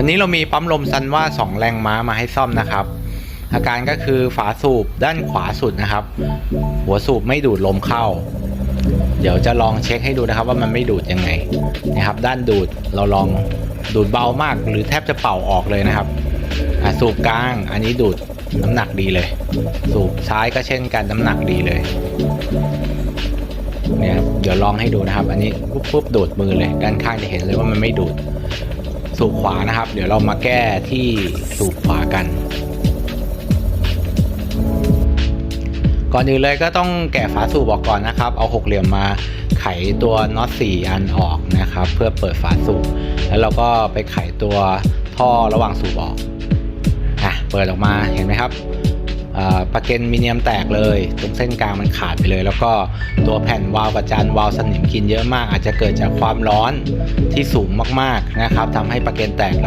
วันนี้เรามีปั๊มลมซันว่า 2 แรงม้ามาให้ซ่อมนะครับ อาการก็คือฝาสูบด้านขวาสุดนะครับ หัวสูบไม่ดูดลมเข้า เดี๋ยวจะลองเช็คให้ดูนะครับว่ามันไม่ดูดยังไงนะครับ ด้านดูดเราลองดูดเบามาก หรือแทบจะเป่าออกเลยนะครับสูบกลางอันนี้ดูดน้ำหนักดีเลย สูบซ้ายก็เช่นกันน้ำหนักดีเลยเนี่ยเดี๋ยวลองให้ดูนะครับ อันนี้ปุ๊บปุ๊บดูดมือเลย ด้านข้างจะเห็นเลยว่ามันไม่ดูด สูบขวานะครับ เดี๋ยวเรามาแก้ที่สูบขวากัน ก่อนอื่นเลยก็ต้องแกะฝาสูบออกก่อนนะครับ เอาหกเหลี่ยมมาไขตัวน็อต4อันออกนะครับ เพื่อเปิดฝาสูบแล้วเราก็ไปไขตัวท่อระหว่างสูบออกอะเปิดออกมาเห็นไหมครับ อ่าปะเก็นมิเนียมแตกเลย ตรงเส้นกลางมันขาดไปเลย แล้วก็ตัวแผ่นวาล์วประจันวาล์วสนิมกินเยอะมาก อาจจะเกิดจากความร้อนที่สูงมากๆนะครับทำให้ปะเก็นแตกแล้ว